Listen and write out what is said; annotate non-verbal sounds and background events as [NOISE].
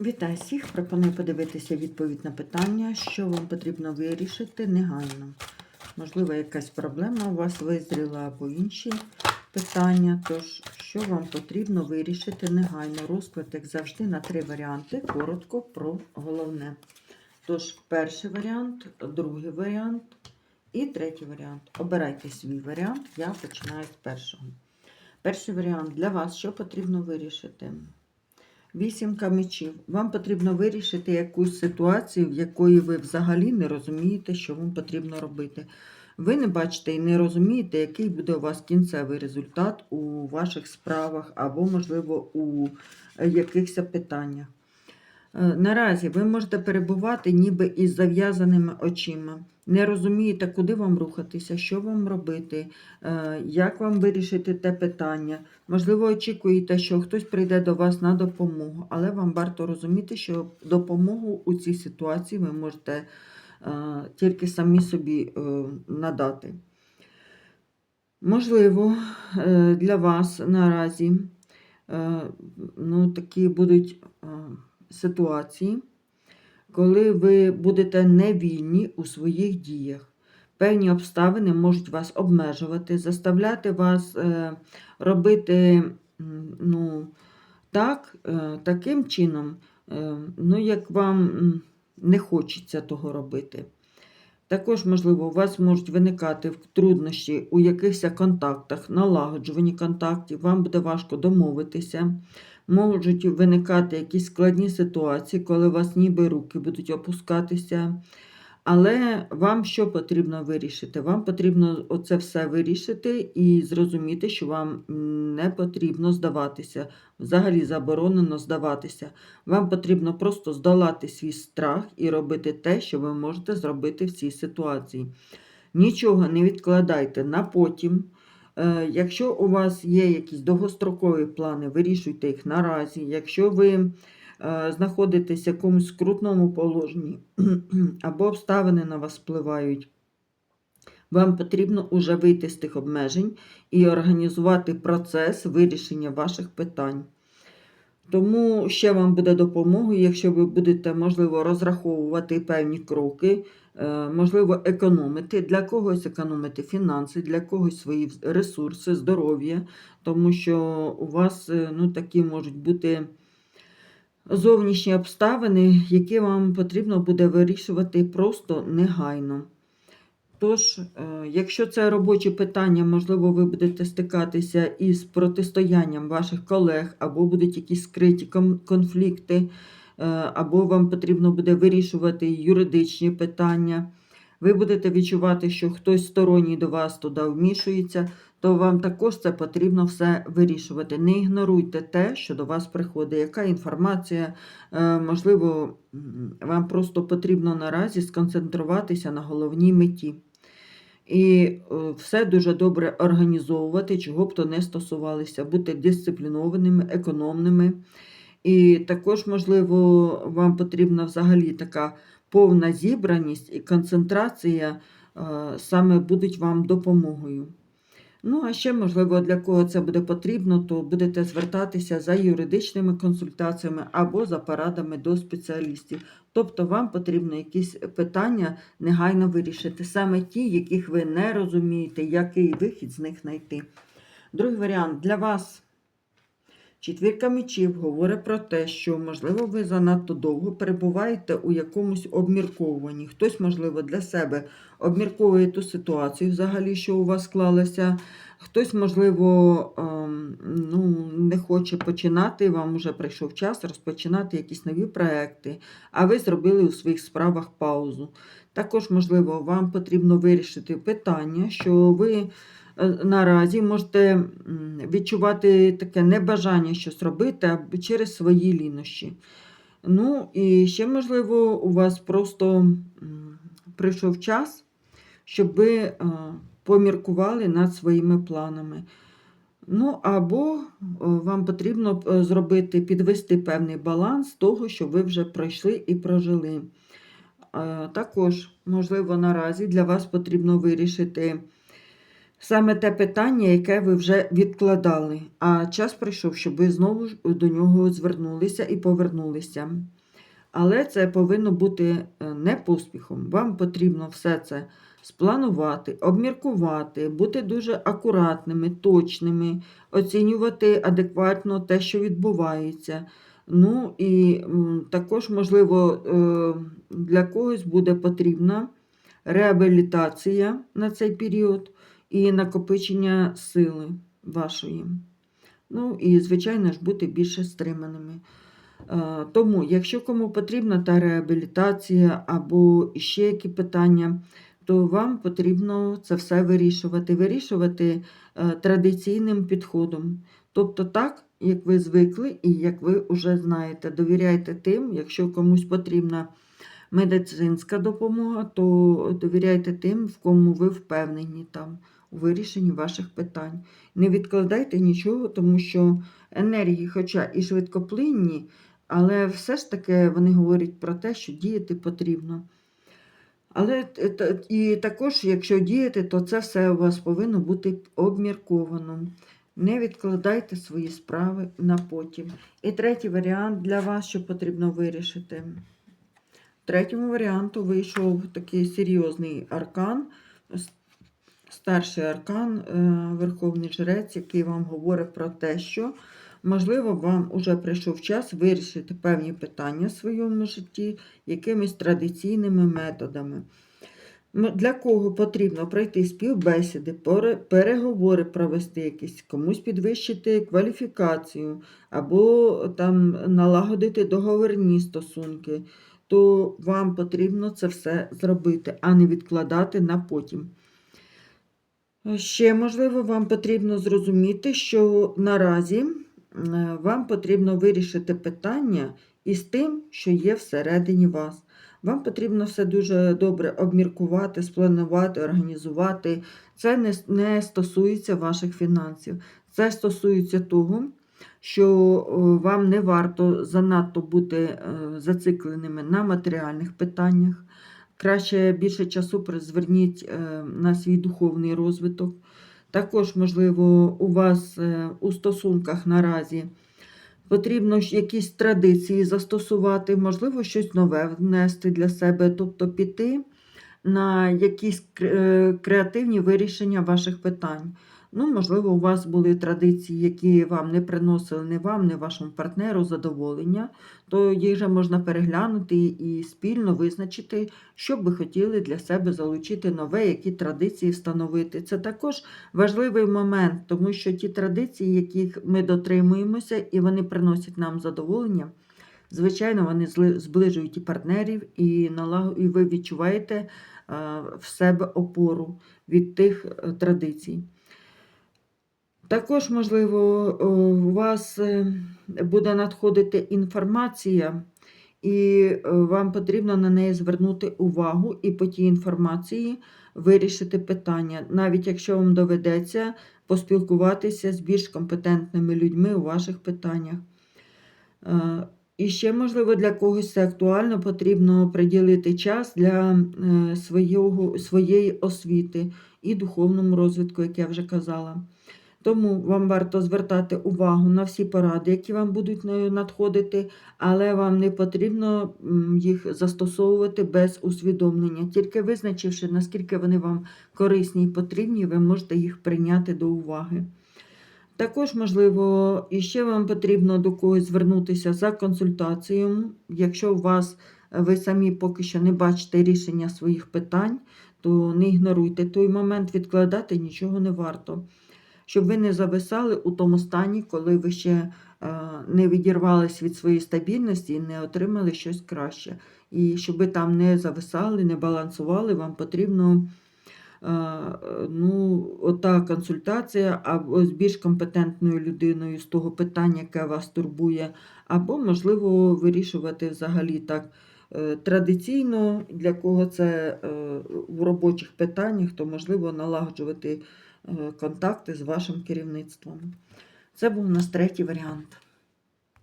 Вітаю всіх! Пропоную подивитися відповідь на питання, що вам потрібно вирішити негайно. Можливо, якась проблема у вас визріла або інші питання. Тож, що вам потрібно вирішити негайно? Розклад, як завжди, на три варіанти. Коротко про головне. Тож, перший варіант, другий варіант і третій варіант. Обирайте свій варіант. Я починаю з першого. Перший варіант для вас, що потрібно вирішити? Вісімка мечів. Вам потрібно вирішити якусь ситуацію, в якої ви взагалі не розумієте, що вам потрібно робити. Ви не бачите і не розумієте, який буде у вас кінцевий результат у ваших справах або, можливо, у е, якихось питаннях. Е, Наразі ви можете перебувати ніби із зав'язаними очима. Не розумієте, куди вам рухатися, що вам робити, е, як вам вирішити те питання. Можливо, очікуєте, що хтось прийде до вас на допомогу, але вам варто розуміти, що допомогу у цій ситуації ви можете е, тільки самі собі е, надати. Можливо, для вас наразі ну, такі будуть ситуації, коли ви будете невільні у своїх діях. Певні обставини можуть вас обмежувати, заставляти вас е, робити ну, так, е, таким чином, е, ну, як вам не хочеться того робити. Також, можливо, у вас можуть виникати труднощі у якихось контактах, налагоджуванні контактів, вам буде важко домовитися. Можуть виникати якісь складні ситуації, коли у вас ніби руки будуть опускатися. Але вам що потрібно вирішити? Вам потрібно оце все вирішити і зрозуміти, що вам не потрібно здаватися. Взагалі заборонено здаватися. Вам потрібно просто здолати свій страх і робити те, що ви можете зробити в цій ситуації. Нічого не відкладайте на потім. Е, Якщо у вас є якісь довгострокові плани, вирішуйте їх наразі. Якщо ви е, знаходитесь в якомусь скрутному положенні [CLEARS THROAT] або обставини на вас впливають, вам потрібно уже вийти з тих обмежень і організувати процес вирішення ваших питань. Тому ще вам буде допомогою, якщо ви будете, можливо, розраховувати певні кроки, е, можливо, економити. Для когось економити фінанси, для когось свої ресурси, здоров'я, тому що у вас е, ну, такі можуть бути зовнішні обставини, які вам потрібно буде вирішувати просто негайно. Тож, е, якщо це робочі питання, можливо, ви будете стикатися із протистоянням ваших колег, або будуть якісь скриті конфлікти, е, або вам потрібно буде вирішувати юридичні питання, ви будете відчувати, що хтось сторонній до вас туди вмішується, то вам також це потрібно все вирішувати. Не ігноруйте те, що до вас приходить, яка інформація, е, можливо, вам просто потрібно наразі сконцентруватися на головній меті. І е, все дуже добре організовувати, чого б то не стосувалося, бути дисциплінованими, економними. І також, можливо, вам потрібна взагалі така повна зібраність і концентрація е, саме будуть вам допомогою. Ну, а ще, можливо, для кого це буде потрібно, то будете звертатися за юридичними консультаціями або за порадами до спеціалістів. Тобто вам потрібно якісь питання негайно вирішити, саме ті, яких ви не розумієте, який вихід з них знайти. Другий варіант для вас. Четвірка мечів говорить про те, що, можливо, ви занадто довго перебуваєте у якомусь обмірковуванні. Хтось, можливо, для себе обмірковує ту ситуацію, взагалі, що у вас склалася. Хтось, можливо, ем, ну, не хоче починати, вам вже прийшов час розпочинати якісь нові проекти, а ви зробили у своїх справах паузу. Також, можливо, вам потрібно вирішити питання, що ви е, наразі можете відчувати таке небажання щось робити через свої лінощі. Ну, і ще, можливо, у вас просто прийшов час, щоб ви е, поміркували над своїми планами. Ну, або е, вам потрібно е, зробити, підвести певний баланс того, що ви вже пройшли і прожили. Е, Також, можливо, наразі для вас потрібно вирішити саме те питання, яке ви вже відкладали, а час прийшов, щоб ви знову ж до нього звернулися і повернулися. Але це повинно бути не поспіхом. Вам потрібно все це спланувати, обміркувати, бути дуже акуратними, точними, оцінювати адекватно те, що відбувається. Ну і також, можливо, е, для когось буде потрібна реабілітація на цей період і накопичення сили вашої. Ну і, звичайно ж, бути більше стриманими. Е, Тому, якщо кому потрібна та реабілітація або ще які питання, то вам потрібно це все вирішувати. Вирішувати е, традиційним підходом. Тобто так, як ви звикли і як ви вже знаєте. Довіряйте тим, якщо комусь потрібна медицинська допомога, то довіряйте тим, в кому ви впевнені там у вирішенні ваших питань. Не відкладайте нічого, тому що енергії, хоча і швидкоплинні, але все ж таки вони говорять про те, що діяти потрібно. Але т- і також, якщо діяти, то це все у вас повинно бути обмірковано. Не відкладайте свої справи на потім. І третій варіант для вас, що потрібно вирішити. Третьому варіанту вийшов такий серйозний аркан, старший аркан, е, Верховний Жрець, який вам говорить про те, що можливо вам уже прийшов час вирішити певні питання в своєму житті якимись традиційними методами. Для кого потрібно пройти співбесіди, переговори провести якісь, комусь підвищити кваліфікацію, або там налагодити договірні стосунки, то вам потрібно це все зробити, а не відкладати на потім. Ще, можливо, вам потрібно зрозуміти, що наразі вам потрібно вирішити питання із тим, що є всередині вас. Вам потрібно все дуже добре обміркувати, спланувати, організувати. Це не, стосується ваших фінансів. Це стосується того, що е, вам не варто занадто бути е, зацикленими на матеріальних питаннях. Краще більше часу при- зверніть е, на свій духовний розвиток. Також, можливо, у вас е, у стосунках наразі потрібно якісь традиції застосувати, можливо, щось нове внести для себе, тобто піти на якісь е, креативні вирішення ваших питань. Ну, можливо, у вас були традиції, які вам не приносили ні вам, ні вашому партнеру задоволення, то їх же можна переглянути і спільно визначити, що б ви хотіли для себе залучити нове, які традиції встановити. Це також важливий момент, тому що ті традиції, яких ми дотримуємося, і вони приносять нам задоволення, звичайно, вони зближують і партнерів, і, ви відчуваєте в себе опору від тих е, традицій. Також, можливо, е, у вас е, буде надходити інформація, і е, вам потрібно на неї звернути увагу і по тій інформації вирішити питання, навіть якщо вам доведеться поспілкуватися з більш компетентними людьми у ваших питаннях. І ще, можливо, для когось це актуально, потрібно приділити час для своєї освіти і духовному розвитку, як я вже казала. Тому вам варто звертати увагу на всі поради, які вам будуть надходити, але вам не потрібно їх застосовувати без усвідомлення. Тільки визначивши, наскільки вони вам корисні і потрібні, ви можете їх прийняти до уваги. Також, можливо, іще вам потрібно до когось звернутися за консультацією. Якщо у вас е, ви самі поки що не бачите рішення своїх питань, то не ігноруйте той момент, відкладати нічого не варто. Щоб ви не зависали у тому стані, коли ви ще е, не відірвались від своєї стабільності і не отримали щось краще. І щоб ви там не зависали, не балансували, вам потрібно е, ну, ота консультація або з більш компетентною людиною з того питання, яке вас турбує, або, можливо, вирішувати взагалі так е, традиційно, для кого це в робочих питаннях, то можливо налагоджувати контакти з вашим керівництвом. Це був у нас третій варіант.